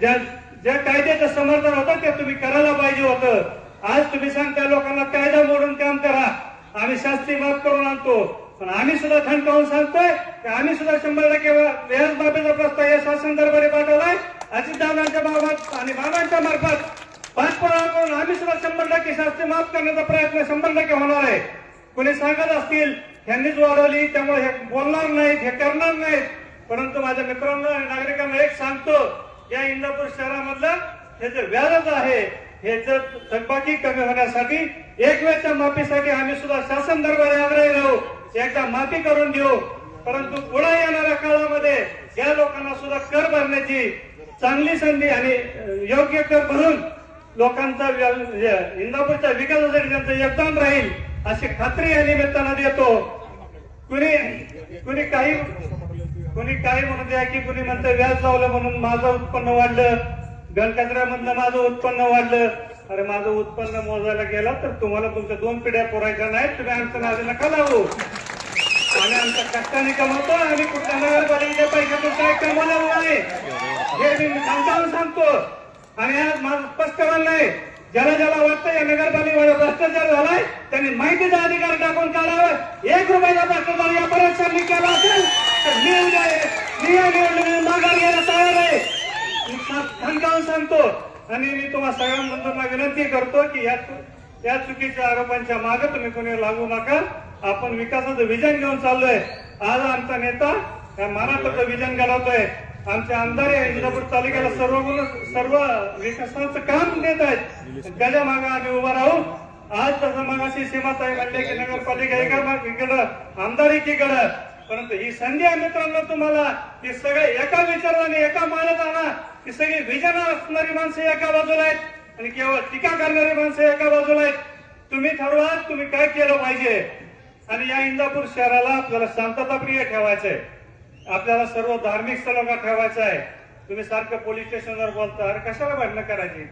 ज्या ज्या कायद्याचं समर्थन होतं ते तुम्ही करायला पाहिजे होतं. आज तुम्ही सांगता लोकांना कायदा मोडून काम करा. आम्ही शास्त्री माफ करून आणतो. पण आम्ही सुद्धा थंडावून सांगतोय की आम्ही सुद्धा शंभर टक्के व्याज बाबीचा प्रस्ताव या शासन दरबारी पाठवलाय. अजितदादांच्या मार्फत आणि बाबांच्या मार्फत पाठपुरावा करून आम्ही सुद्धा शंभर टक्के शास्त्री माफ करण्याचा प्रयत्न शंभर टक्के होणार आहे. कोणी सांगत असतील ह्यांनीच वाढवली त्यामुळे हे बोलणार नाहीत हे करणार नाहीत. परंतु माझ्या मित्रांना आणि नागरिकांना एक सांगतो या इंदापूर शहरामधलं हे जे व्याज आहे हे जर थकबाकी कमी होण्यासाठी एक वेळच्या माफीसाठी आम्ही सुद्धा शासन दरबारी आग्रही राहू एकदा माफी करून देऊ. परंतु पुढे येणाऱ्या काळामध्ये या लोकांना सुद्धा कर भरण्याची चांगली संधी आणि योग्य कर भरून लोकांचा व्या- इंदापूरच्या विकासासाठी त्यांचं योगदान राहील अशी खात्री या निमित्तानं देतो. कुणी कुणी काही कोणी काही म्हणू द्या की कोणी म्हणतं व्याज लावलं म्हणून माझं उत्पन्न वाढलं. गणकचऱ्यामधलं माझं उत्पन्न वाढलं. अरे माझं उत्पन्न मोजायला गेला तर तुम्हाला तुमच्या दोन पिढ्या पुरायच्या नाहीत. तुम्ही आमचं नावे नका लावू. आणि आमच्या कष्टाने कमवतो आणि कुठल्या नगरपालिकेच्या पैशातून काय कमवलेलं नाही. हे मी सांगताना सांगतो. आणि आज माझं स्पष्ट म्हणणं आहे ज्याला ज्याला वाटतं या नगरपालिकेमध्ये भ्रष्टाचार झालाय त्यांनी माहितीचा अधिकार टाकून काढावं. एक रुपयाचा भ्रष्टाचार या केला असेल. मी उद्या मी या माघार घ्यायला तयार आहे. मी खणकावून सांगतो. आणि मी तुम्हा सगळ्यांना विनंती करतो की या या चुकीच्या आरोपांच्या मागे तुम्ही कोणी लागू नका. आपण विकासाचं विजन घेऊन चाललोय. आज आमचा नेता या महाराष्ट्राचं विजन घडवतोय आमचे आमदार या इंदापूर तालुक्याला सर्व सर्व विकासाचं काम देत आहेत. त्याच्यामागे आम्ही उभा राहू. आज तसं मागाशी सीमाताई म्हणले की नगरपालिका एका की आमदारीकीकडं परंतु ही संधी आहे मित्रांनो तुम्हाला. की सगळे एका विचाराने एका मानताना आणा की सगळी विजन असणारी माणसं एका बाजूला आहेत आणि केवळ टीका करणारी माणसं एका बाजूला आहेत. तुम्ही ठरवा तुम्ही काय केलं पाहिजे? आणि या इंदापूर शहराला आपल्याला शांतताप्रिय ठेवायचं आहे आपल्याला सर्व धार्मिक स्थळांना ठेवायचं आहे. तुम्ही सारखं पोलीस स्टेशनवर बोलता अरे कशाला भांडणं करायची?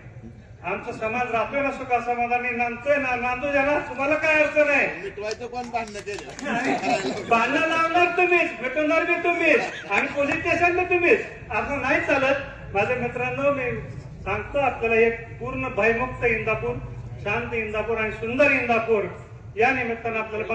आमचा समाज राहतोय ना सुखा समाधानी नांदतोय ना नांदू ना तुम्हाला काय अडचण आहे? मिटवायचं कोण भांडणं केलं? भांडण लावणार तुम्हीच भेटवणार बी तुम्हीच आणि पोलीस स्टेशन बी तुम्हीच. असं नाही चालत. माझ्या मित्रांनो मी सांगतो आपल्याला एक पूर्ण भयमुक्त इंदापूर शांत इंदापूर आणि सुंदर इंदापूर. या निमित्तानं आपल्याला